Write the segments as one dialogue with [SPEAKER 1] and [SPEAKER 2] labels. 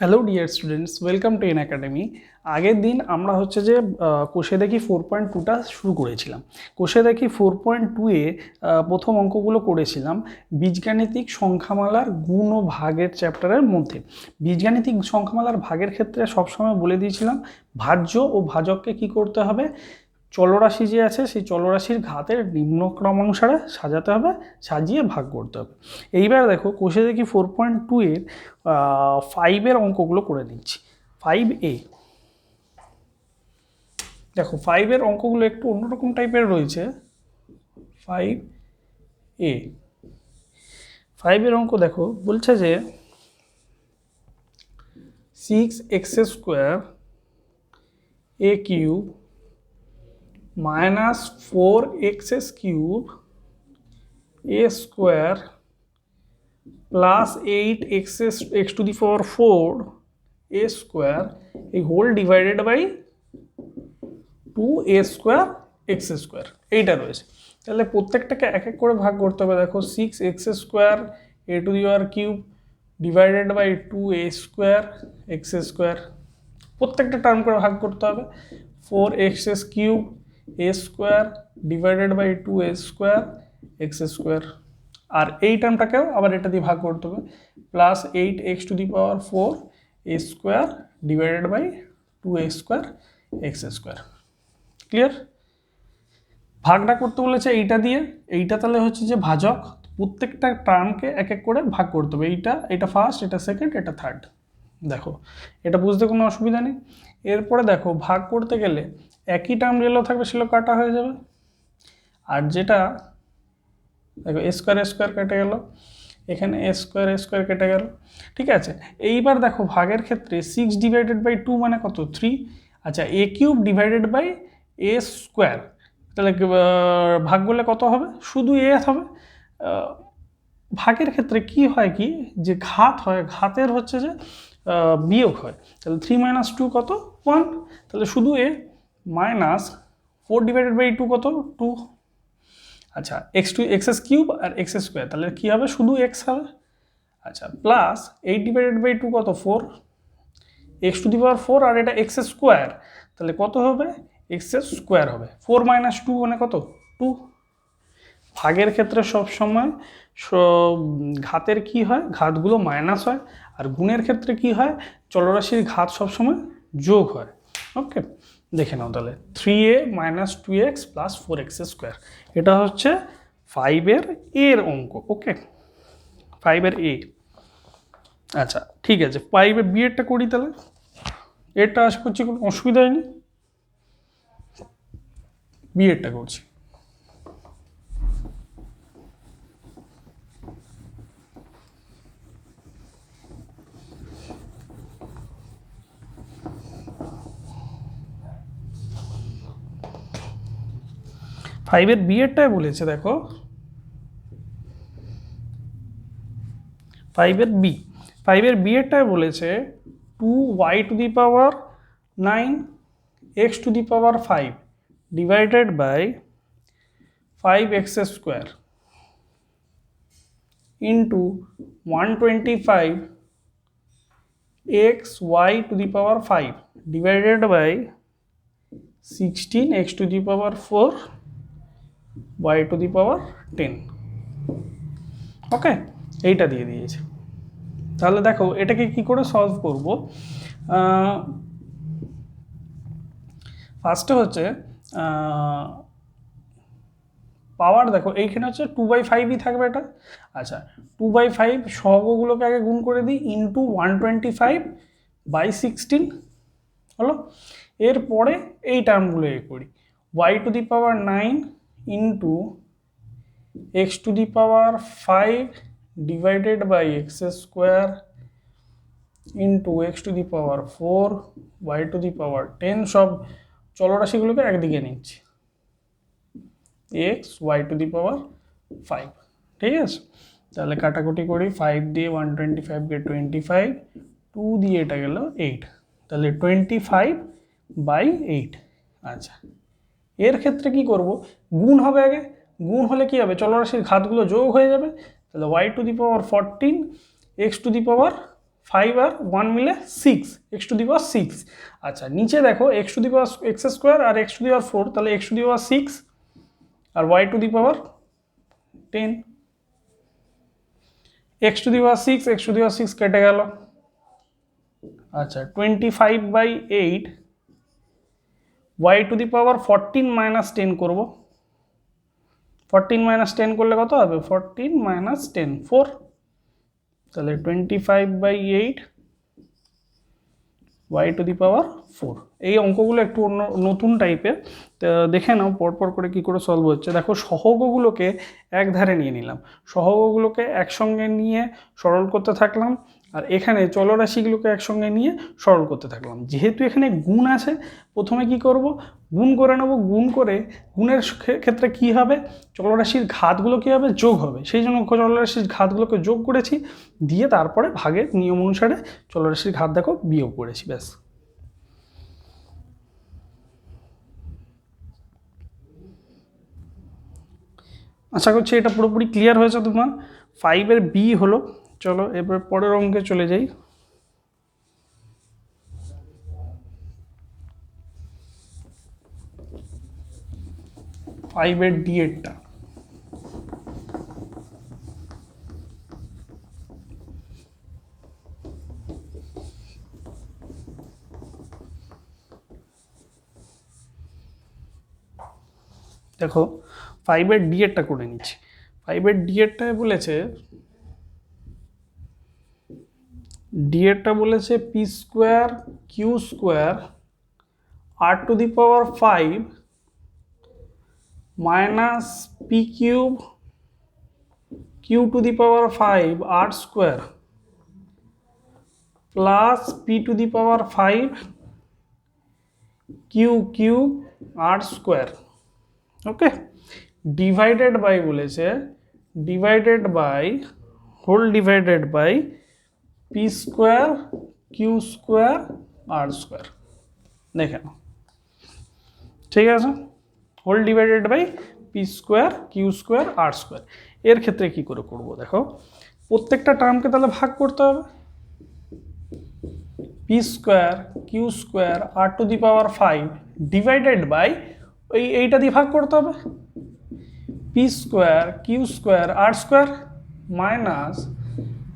[SPEAKER 1] Hello dear students welcome to N academy আগের দিন আমরা হচ্ছে যে কোষে দেখি ফোর পয়েন্ট টুটা শুরু করেছিলাম। কোষে দেখি ফোর পয়েন্ট টুয়ে প্রথম অঙ্কগুলো করেছিলাম বীজগাণিতিক সংখ্যামালার গুণ ও ভাগের চ্যাপ্টারের মধ্যে। বীজগাণিতিক সংখ্যামালার ভাগের ক্ষেত্রে সবসময় বলে দিয়েছিলাম, ভাজ্য ও ভাজককে কি করতে হবে? চলরাশি যে আছে, সেই চলরাশির ঘাতের নিম্ন ক্রমানুসারে সাজাতে হবে, সাজিয়ে ভাগ করতে হবে। এইবার দেখো, কোষে দেখি ফোর পয়েন্ট টু এর ফাইভের অঙ্কগুলো করে নিচ্ছি। ফাইভ এ দেখো ফাইভের অঙ্কগুলো একটু অন্যরকম টাইপের রয়েছে। ফাইভ এ ফাইভের অঙ্ক দেখো, বলছে যে six x square a cube minus four x cube a square plus eight x x to the power four a square এই whole divided by two a square x square এইটা রয়েছে। তাহলে প্রত্যেকটাকে এক এক করে ভাগ করতে হবে। দেখো six x square a to the power cube divided by two a square x square প্রত্যেকটা টার্ম করে ভাগ করতে হবে। Four x's cube a square divided by two a square x square আর এই টার্মটাকেও আবার এটা দিয়ে ভাগ করতে হবে। Plus eight x to the power four a square divided by two a square x square clear ভাগটা করতে বলেছে এইটা দিয়ে। এইটা তাহলে হচ্ছে যে ভাজক। প্রত্যেকটা টার্মকে এক এক করে ভাগ করতে হবে। এইটা, এটা ফার্স্ট এটা সেকেন্ড এটা থার্ড দেখো, এটা বুঝতে কোনো অসুবিধা নেই। এরপরে দেখো, ভাগ করতে গেলে একই টার্ম যেগুলো থাকবে, সেগুলো কাটা হয়ে যাবে। আর যেটা, দেখো স্কোয়ার স্কোয়ার কেটে গেল। এখানে স্কোয়ার স্কোয়ার কেটে গেল। ঠিক আছে? এইবার দেখো, ভাগের ক্ষেত্রে সিক্স ডিভাইডেড বাই টু মানে কত? থ্রি আচ্ছা a cube divided by a square তাহলে ভাগ করলে কত হবে? শুধু এ হবে। ভাগের ক্ষেত্রে কি হয় কি? যে ঘাত হয়, ঘাতের হচ্ছে যে বিয়োগ হয়। তাহলে থ্রি মাইনাস টু কত? ওয়ান তাহলে শুধু a minus four divided by two কত? টু আচ্ছা x two x S cube আর এক্স স্কোয়ার তাহলে কী হবে? শুধু এক্স হবে। আচ্ছা plus eight divided by two কত? Four x to the power four আর এটা এক্স স্কোয়ার তাহলে কত হবে? এক্স এস স্কোয়ার হবে। ফোর মাইনাস টু মানে কত? টু ভাগের ক্ষেত্রে সব সময় ঘাতের কি হয়? ঘাতগুলো মাইনাস হয়। আর গুণের ক্ষেত্রে কি হয়? চলরাশির ঘাত সবসময় যোগ হয়। ওকে দেখে নাও তাহলে। Three a minus two x plus four x square এটা হচ্ছে ফাইভের এর অঙ্ক। ওকে ফাইভের এ আচ্ছা ঠিক আছে। ফাইভের বিয়েরটা করি তাহলে। এরটা আশা করছি কোনো অসুবিধা হয়নি। বিয়েরটা করছি। ফাইভের বিয়েরটাই বলেছে, দেখো। ফাইভের বি ফাইভের বিয়েরটাই বলেছে two y to the power nine x to the power five divided by five x square into one twenty five x y to the power five divided by sixteen x to the power four y to the power ten okay এইটা দিয়ে দিয়েছে। তাহলে দেখো, এটাকে কি করে solve করব? ফার্স্টে হচ্ছে পাওয়ার দেখো, এইখানে হচ্ছে টু বাই ফাইভই থাকবে এটা। আচ্ছা টু বাই ফাইভ সহগগুলোকে আগে গুণ করে দিই into one twenty five by sixteen হলো? এরপরে এই টার্মগুলো এ করি। Y to the power nine into x to the power five divided by x square into x to the power four y to the power ten সব চলরাশিগুলোকে একদিকে নিচ্ছি। X y to the power five ঠিক আছে? তাহলে কাটাকুটি করি five দিয়ে ওয়ান টোয়েন্টি ফাইভকে টোয়েন্টি ফাইভ টু দিয়ে এটা গেল এইট তাহলে টোয়েন্টি ফাইভ বাই এইট আচ্ছা। এর ক্ষেত্রে কি করব? গুণ হবে আগে। গুণ হলে কি হবে? চলরাশির ঘাতগুলো যোগ হয়ে যাবে। তাহলে y to the power fourteen x to the power five R one মিলে six x to the power six আচ্ছা নিচে দেখো x to the power x square R x to the power four তাহলে x to the power six R y to the power ten x to the power six x to the power six কেটে গেল। আচ্ছা twenty five by eight y to the power fourteen minus ten করব। Fourteen minus ten করলে কত হবে? Fourteen minus ten four তাহলে twenty five by eight y to the power four এই অঙ্কগুলো একটু অন্য, নতুন টাইপের দেখে নাও, পরপর করে কি করে সলভ হচ্ছে। দেখো, সহগগুলোকে এক ধারে নিয়ে নিলাম। সহগগুলোকে একসঙ্গে নিয়ে সরল করতে থাকলাম। আর এখানে চলরাশিগুলোকে একসঙ্গে নিয়ে সরল করতে থাকলাম। যেহেতু এখানে গুণ আছে, প্রথমে কি করব? গুণ করে নেব। গুণ করে গুণের ক্ষেত্রে কি হবে? চলরাশির ঘাতগুলো কী হবে? যোগ হবে। সেই জন্য চলরাশির ঘাতগুলোকে যোগ করেছি। দিয়ে তারপরে ভাগের নিয়ম অনুসারে চলরাশির ঘাত দেখো বিয়োগ করেছি, ব্যাস। আশা করছি এটা পুরোপুরি ক্লিয়ার হয়েছে তোমার। ফাইভের বি হলো চলো, এবার পরের অঙ্কে চলে যাই। ফাইভের ডি এরটা। দেখো ফাইভের ডি এরটা করে নিচ্ছি। ফাইভের ডি বলেছে ডি এরটা বলেছে p square q square r to the power five minus p cube q to the power five r square plus p to the power five q q r square okay divided by বলেছে divided by whole divided by p square q square r square দেখে নাও ঠিক আছে? Whole divided by p square q square r square এর ক্ষেত্রে কি করে করব দেখো? প্রত্যেকটা টার্মকে তাহলে ভাগ করতে হবে। P square q square r to the power five divided by ওই এইটা দিয়ে ভাগ করতে হবে। P square q square r square minus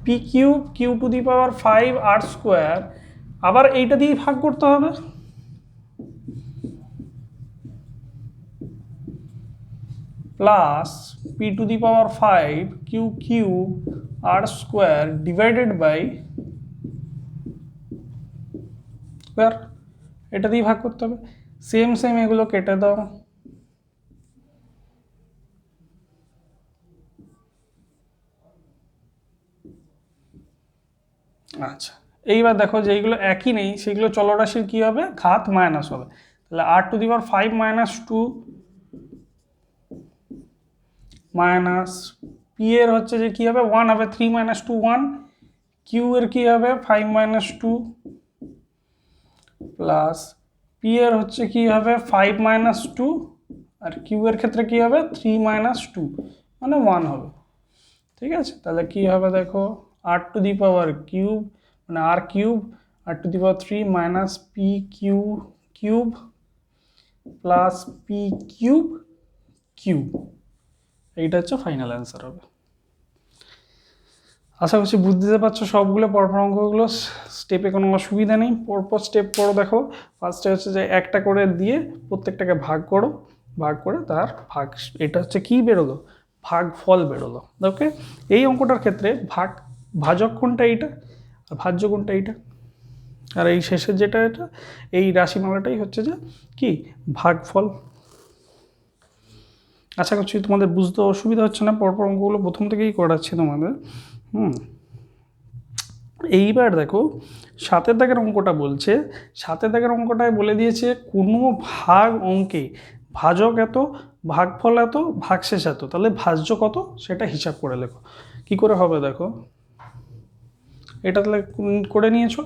[SPEAKER 1] p cube q to the power five r square আবার এইটা দিয়ে ভাগ করতে হবে। Plus p to the power five q q r square divided by square এটা দিয়ে ভাগ করতে হবে। সেম সেম এগুলো কেটে দাও। আচ্ছা। এইবার দেখো যেইগুলো একই নেই, সেগুলো চলরাশির কী হবে? ঘাত মাইনাস হবে। তাহলে r to the power five minus two minus p এর হচ্ছে যে কী হবে? ওয়ান হবে three minus two one q এর কী হবে? Five minus two plus p এর হচ্ছে কী হবে? ফাইভ মাইনাস টু আর কিউ এর ক্ষেত্রে কী হবে? থ্রি মাইনাস টু মানে ওয়ান হবে। ঠিক আছে? তাহলে কী হবে দেখো? আর টু দি পাওয়ার কিউব মানে r cube r to the power three minus p q cube plus p cube cube এইটা হচ্ছে ফাইনাল অ্যান্সার হবে। আশা করছি বুঝতে পারছ সবগুলো, পরপর অঙ্কগুলো স্টেপে কোনো অসুবিধা নেই। পরপর স্টেপ পড়ো দেখো। ফার্স্টে হচ্ছে যে একটা করে দিয়ে প্রত্যেকটাকে ভাগ করো, ভাগ করে তার ভাগ, এটা হচ্ছে কি বেরোলো? ভাগ ফল বেরোলো ওকে এই অঙ্কটার ক্ষেত্রে ভাগ ভাজক কোনটা এইটা? আর ভাজ্য কোনটা এইটা? আর এই শেষের যেটা এটা, এই রাশিমালাটাই হচ্ছে যে কি? ভাগফল। আশা করছি তোমাদের বুঝতে অসুবিধা হচ্ছে না, পরপর অঙ্কগুলো প্রথম থেকেই করাচ্ছি তোমাদের। হুম। এইবার দেখো, সাতের দাগের অঙ্কটা বলছে, সাতের দাগের অঙ্কটায় বলে দিয়েছে কোনো ভাগ অঙ্কে ভাজক এত, ভাগফল এত, ভাগশেষ এত। তাহলে ভাজ্য কত? সেটা হিসাব করে লেখো। কি করে হবে দেখো? এটা তাহলে করে নিয়েছো?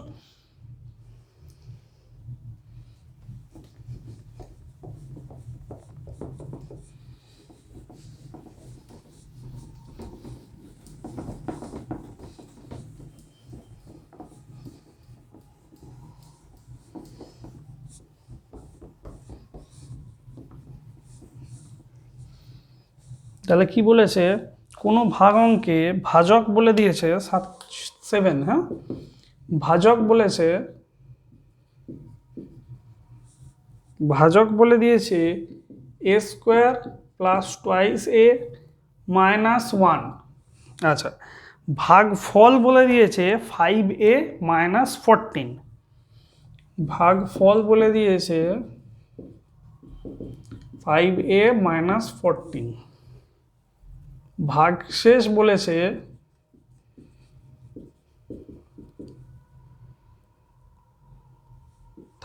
[SPEAKER 1] তাহলে কি বলেছে? কোনো ভাগ অঙ্কে ভাজক বলে দিয়েছে সাত সেভেন হ্যাঁ? ভাজক বলেছে, ভাজক বলে দিয়েছে a square plus twice a minus one আচ্ছা ভাগ ফল বলে দিয়েছে ফাইভ এ মাইনাস ফোরটিন ভাগ ফল বলে দিয়েছে ফাইভ এ মাইনাস ফোরটিন ভাগ শেষ বলেছে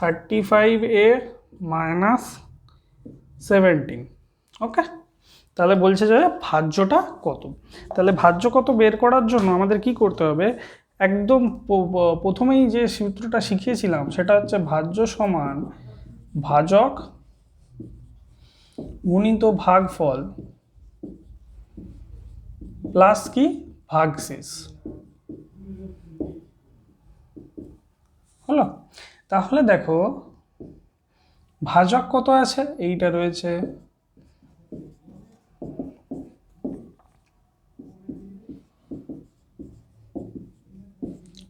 [SPEAKER 1] thirty five a minus seventeen okay তাহলে বলছে যে ভাজ্যটা কত? তাহলে ভাজ্য কত বের করার জন্য আমাদের কি করতে হবে? একদম প্রথমেই যে সূত্রটা শিখিয়েছিলাম সেটা হচ্ছে ভাজ্য সমান ভাজক গুণিত ভাগফল প্লাস কি? ভাগশেষ। হলো? তাহলে দেখো, ভাজক কত আছে? এইটা রয়েছে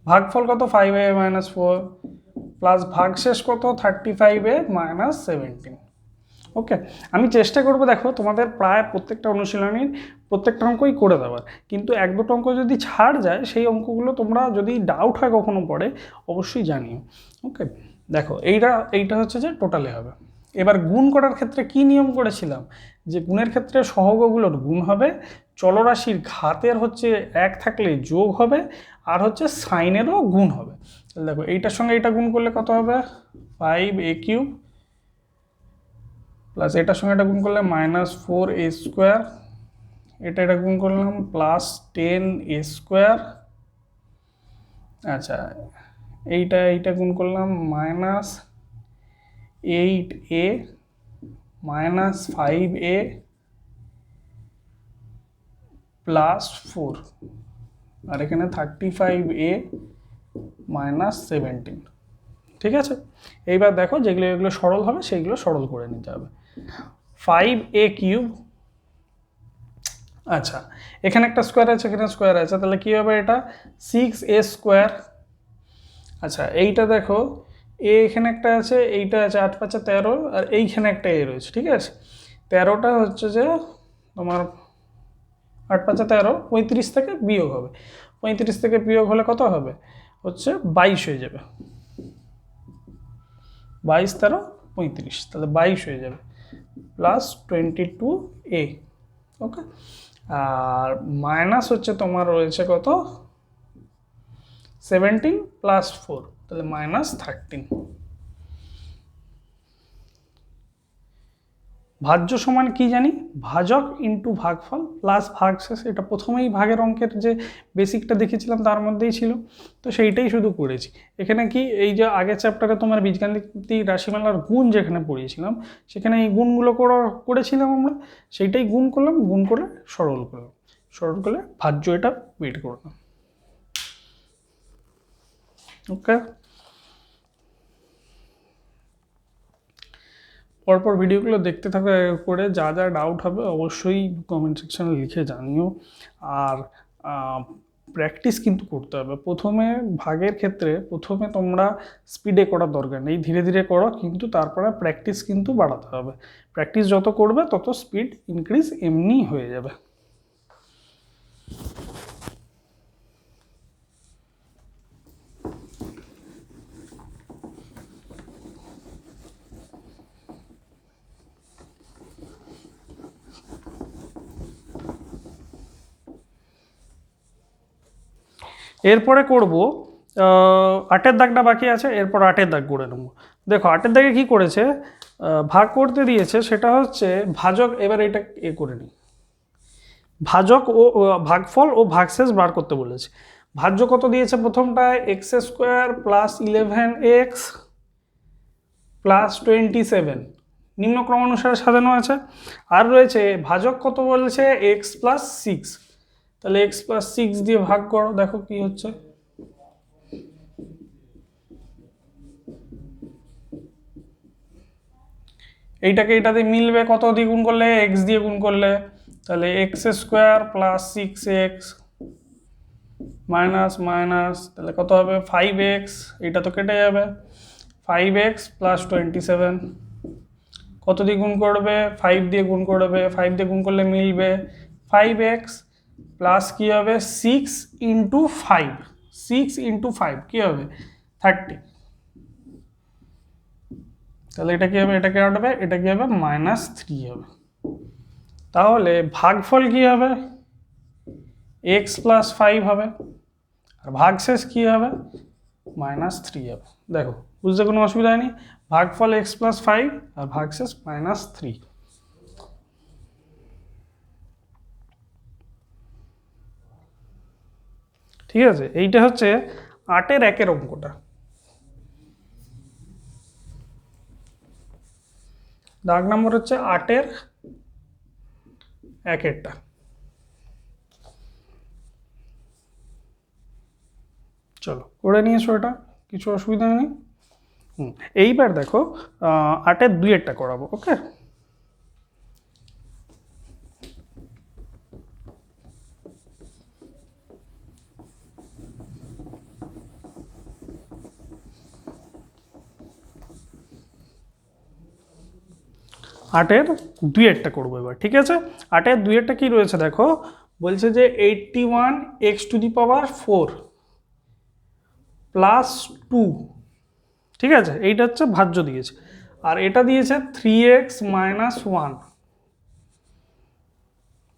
[SPEAKER 1] ভাগফল কত? Five a minus four plus ভাগশেষ কত? Thirty five a minus seventeen okay আমি চেষ্টা করব দেখো, তোমাদের প্রায় প্রত্যেকটা অনুশীলনীর প্রত্যেকটা অঙ্কই করে দেওয়ার কিন্তু এক দুটো অঙ্ক যদি ছাড় যায়, সেই অঙ্কগুলো তোমরা যদি ডাউট হয় কখনো পড়ে, অবশ্যই জানিও। ওকে দেখো, এইটা এইটা হচ্ছে যে টোটালে হবে। এবার গুণ করার ক্ষেত্রে কি নিয়ম করেছিলাম? যে গুণের ক্ষেত্রে সহগগুলোর গুণ হবে, চলরাশির ঘাতের হচ্ছে এক থাকলে যোগ হবে, আর হচ্ছে সাইনেরও গুণ হবে। দেখো, এইটার সঙ্গে এইটা গুণ করলে কত হবে? ফাইভ এ কিউব প্লাস এটার সঙ্গে এটা গুণ করলে মাইনাস ফোর এ স্কোয়ার এটা গুণ করলাম প্লাস টেন এ স্কোয়ার আচ্ছা এইটা এইটা গুণ করলাম minus eight a minus five a plus four আর এখানে thirty five a minus seventeen ঠিক আছে? এইবার দেখো যেগুলো এগুলো সরল হবে, সেইগুলো সরল করে নিতে হবে। ফাইভ এ কিউব আচ্ছা এখানে একটা স্কোয়ার আছে, এখানে স্কোয়ার আছে, তাহলে কী হবে এটা? সিক্স এ স্কোয়ার আচ্ছা এইটা দেখো, এ এখানে একটা আছে, এইটা আছে আট পাঁচে তেরো, আর এইখানে একটা এ রয়েছে, ঠিক আছে? তেরোটা হচ্ছে যে তোমার আট পাঁচে তেরো, পঁয়ত্রিশ থেকে বিয়োগ হবে। পঁয়ত্রিশ থেকে বিয়োগ হলে কত হবে? হচ্ছে বাইশ হয়ে যাবে। বাইশ, তেরো, পঁয়ত্রিশ, তাহলে বাইশ হয়ে যাবে। Plus twenty two a okay R minus হচ্ছে তোমার রয়েছে কত? সেভেন্টিন প্লাস ফোর তাহলে মাইনাস থার্টিন ভাজ্য সমান কি জানি? ভাজক ইন্টু ভাগফল প্লাস ভাগশেষ। এটা প্রথমেই ভাগের অঙ্কের যে বেসিকটা দেখেছিলাম তার মধ্যেই ছিল। তো সেইটাই শুধু করেছি। এখানে কি এই যে আগের চ্যাপ্টারে তোমার বীজগাণিতিক রাশিমালার গুণ যেখানে পড়িয়েছিলাম, সেখানে এই গুণগুলো করা- করেছিলাম আমরা। সেইটাই গুণ করলাম, গুণ করে সরল করলাম। সরল করলে ভাজ্য এটা বের করলাম। ওকে পরপর ভিডিওগুলো দেখতে থাকো করে যা যা ডাউট হবে অবশ্যই কমেন্ট সেকশানে লিখে জানিও। আর প্র্যাকটিস কিন্তু করতে হবে। প্রথমে ভাগের ক্ষেত্রে প্রথমে তোমরা স্পিডে করার দরকার নেই। ধীরে ধীরে করো, কিন্তু তারপরে প্র্যাকটিস কিন্তু বাড়াতে হবে। প্র্যাকটিস যত করবে, তত স্পিড ইনক্রিজ এমনি হয়ে যাবে। এরপরে করব আটের দাগটা বাকি আছে, এরপর আটের দাগ করে নেব। দেখো, আটের দাগে কি করেছে? ভাগ করতে দিয়েছে, সেটা হচ্ছে ভাজক, এবার এটা এ করে নিই। ভাজক ও ভাগফল ও ভাগশেষ বার করতে বলেছে। ভাজ্য কত দিয়েছে প্রথমটায়? X square plus eleven x plus twenty seven. নিম্ন ক্রমানুসারে সাজানো আছে। আর রয়েছে, ভাজক কত বলেছে? X plus six. তাহলে এক্স প্লাস সিক্স দিয়ে ভাগ করো, দেখো কি হচ্ছে। এইটাকে এইটাতে মিলবে কত দিয়ে গুণ করলে? এক্স দিয়ে গুণ করলে। তাহলে x square plus six x minus minus তাহলে কত হবে? ফাইভ এক্স এটা তো কেটে যাবে। Five x plus twenty seven কত দিয়ে গুণ করবে? ফাইভ দিয়ে গুণ করবে। ফাইভ দিয়ে গুণ করলে মিলবে ফাইভ এক্স প্লাস কী হবে six into five six into five কী হবে থার্টি তাহলে এটা কী হবে এটা কি হবে এটা কী হবে মাইনাস থ্রি হবে তাহলে ভাগফল কী হবে এক্স প্লাস ফাইভ হবে আর ভাগশেষ কী হবে মাইনাস থ্রি হবে দেখো বুঝতে কোনো অসুবিধা হয়নি ভাগফল এক্স প্লাস ফাইভ আর ভাগশেষ মাইনাস থ্রি ঠিক আছে? এইটা হচ্ছে আটের একের অঙ্কটা। দাগ নম্বর হচ্ছে আটের একেরটা। চলো, করে নিয়েছো এটা? কিছু অসুবিধা নেই? হুম, এইবার দেখো আটের দুইয়েরটা করাবো ওকে আটের দুইয়েরটা করব এবার, ঠিক আছে? আটের দুইয়েরটা কি রয়েছে দেখো? বলছে যে eighty one x to the power four plus two ঠিক আছে? এইটা হচ্ছে ভাজ্য দিয়েছে। আর এটা দিয়েছে থ্রি এক্স মাইনাস ওয়ান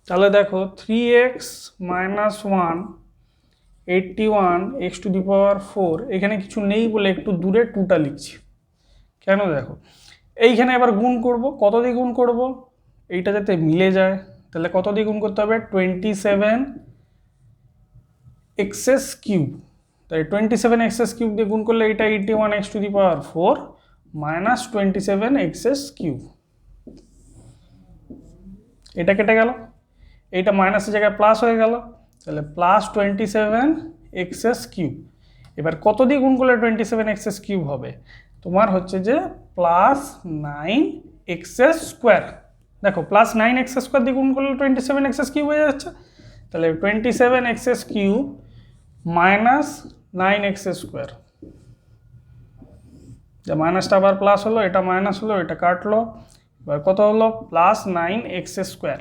[SPEAKER 1] তাহলে দেখো three x minus one eighty one x to the power four এখানে কিছু নেই বলে একটু দূরে টুটা লিখছি। কেন দেখো? এইখানে এবার গুণ করব, কত দিয়ে গুণ করব? এইটা যাতে মিলে যায়, তাহলে কত দিয়ে গুণ করতে হবে? টোয়েন্টি সেভেন এক্সেস কিউব তাই টোয়েন্টি সেভেন এক্সেস কিউব দিয়ে গুণ করলে এইটা eighty one x to the power four minus twenty seven x's cube এটা কেটে গেল। এইটা মাইনাসের জায়গায় প্লাস হয়ে গেল। তাহলে plus twenty seven x's cube এবার কত দিয়ে গুণ করলে টোয়েন্টি সেভেন এক্সেস কিউব হবে? তোমার হচ্ছে যে প্লাস নাইন এক্সেস স্কোয়ার দেখো প্লাস নাইন এক্সেস স্কোয়ার দিয়ে গুণ করলে টোয়েন্টি সেভেন এক্সেস কিউব হয়ে যাচ্ছে। তাহলে twenty seven x's cube minus nine x's square যে মাইনাসটা আবার প্লাস হলো, এটা মাইনাস হলো, এটা কাটলো। এবার কত হলো? প্লাস নাইন এক্স স্কোয়ার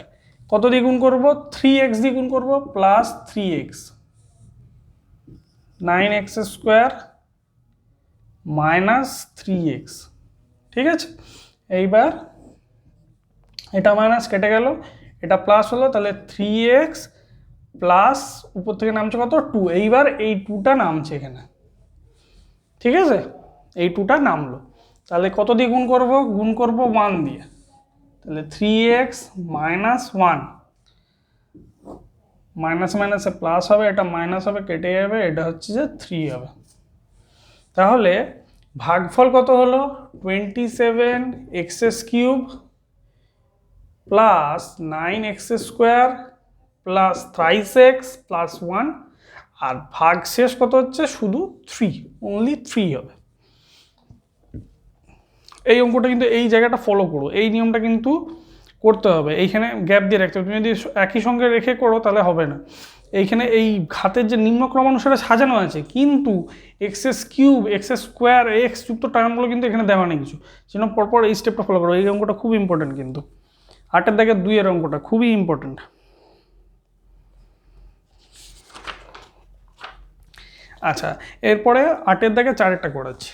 [SPEAKER 1] কত দিয়ে গুণ করব? থ্রি এক্স দিয়ে গুণ করব plus three x nine x square minus three x ঠিক আছে? এইবার এটা মাইনাস কেটে গেল, এটা প্লাস হলো, তাহলে থ্রি এক্স প্লাস উপর থেকে নামছে কত? টু এইবার এই টুটা নামছে এখানে। ঠিক আছে? এই টুটা নামলো। তাহলে কত দিয়ে গুণ করব? গুণ করব ওয়ান দিয়ে। তাহলে three x minus one minus মাইনাসে প্লাস হবে, এটা মাইনাস হবে, কেটে যাবে, এটা হচ্ছে যে থ্রি হবে। তাহলে ভাগফল কত হলো? Twenty seven x's cube plus nine x square plus thrice x plus one আর ভাগ শেষ কত হচ্ছে? শুধু থ্রি অনলি থ্রি হবে। এই অঙ্কটা কিন্তু এই জায়গাটা ফলো করো। এই নিয়মটা কিন্তু করতে হবে। এইখানে গ্যাপ দিয়ে রাখতে হবে। তুমি যদি একই সঙ্গে রেখে করো, তাহলে হবে না। এইখানে এই ঘাতের যে নিম্ন ক্রমানুসারে সাজানো আছে, কিন্তু x's cube x's square x যুক্ত টার্মগুলো কিন্তু এখানে দেওয়া নেই কিছু। সেজন্য পরপর এই স্টেপটা ফলো করো। এই অঙ্কটা খুব ইম্পর্টেন্ট কিন্তু। আটের দাগের দুইয়ের অঙ্কটা খুবই ইম্পর্টেন্ট আচ্ছা এরপরে আটের দাগে চারেরটা করাচ্ছি।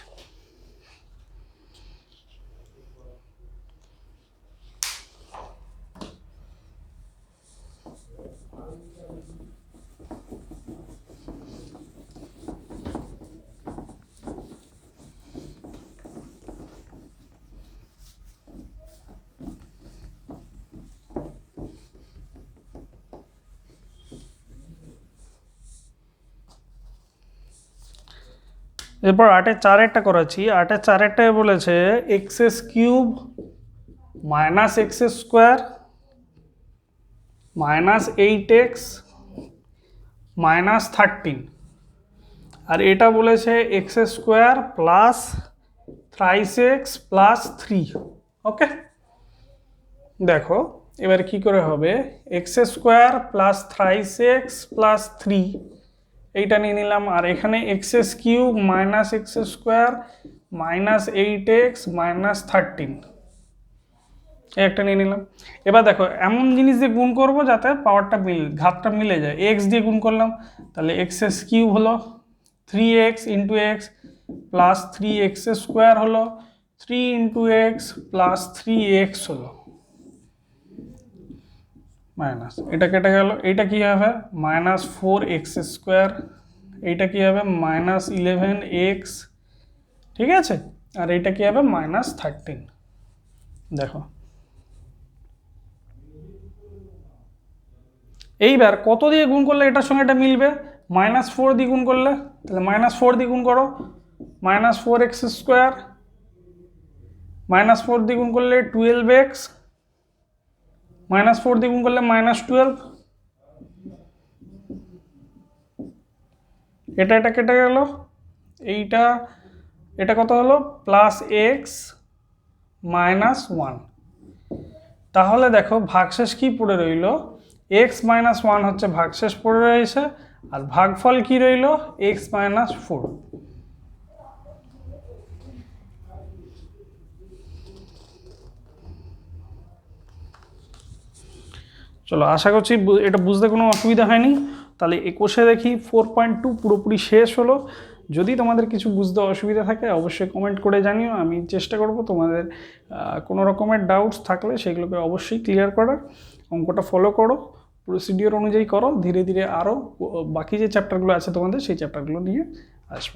[SPEAKER 1] এরপর আটে আটের চারেরটা করাচ্ছি। আটের চারেরটায় বলেছে x's cube minus x square minus eight x minus thirteen. আর এটা বলেছে x square plus thrice x plus three. Okay? দেখো, এবার কি করে হবে? X square plus thrice x plus three. এইটা নিয়ে নিলাম। আর এখানে x's cube minus x square minus eight x minus thirteen একটা নিয়ে নিলাম। এবার দেখো, এমন জিনিস দিয়ে গুণ করব যাতে পাওয়ারটা মিল, ঘাতটা মিলে যায়। এক্স দিয়ে গুণ করলাম, তাহলে এক্স এস কিউব হলো three x into x plus three x square হলো three into x plus three x হলো। মাইনাস। এটা কেটে গেল, এইটা কী হবে? Minus four x square. এইটা কী হবে? Minus eleven x. ঠিক আছে? আর এইটা কী হবে? Minus thirteen. দেখো। এইবার কত দিয়ে গুণ করলে এটার সঙ্গে এটা মিলবে? মাইনাস ফোর দিয়ে গুণ করলে? তাহলে মাইনাস ফোর দিয়ে গুণ করো। Minus four x square. Minus four দিয়ে গুণ করলে টুয়েলভ এক্স। মাইনাস ফোর দিয়ে করলে মাইনাস টুয়েলভ এটা এটা কেটে গেল। এইটা, এটা কত হলো? প্লাস এক্স মাইনাস ওয়ান তাহলে দেখো, ভাগশেষ কি পড়ে রইল? এক্স মাইনাস ওয়ান হচ্ছে ভাগশেষ পড়ে রয়েছে, আর ভাগফল কি রইল? এক্স মাইনাস ফোর চলো, আশা করছি এটা বুঝতে কোনো অসুবিধা হয়নি। তাহলে একুশে দেখি ফোর পয়েন্ট টু পুরোপুরি শেষ হলো। যদি তোমাদের কিছু বুঝতে অসুবিধা থাকে, অবশ্যই কমেন্ট করে জানিও। আমি চেষ্টা করব তোমাদের কোনো রকমের ডাউটস থাকলে সেগুলোকে অবশ্যই ক্লিয়ার করার। অঙ্কটা ফলো করো প্রসিডিওর অনুযায়ী করো, ধীরে ধীরে আরও বাকি যে চ্যাপ্টারগুলো আছে তোমাদের, সেই চ্যাপ্টারগুলো নিয়ে আসব।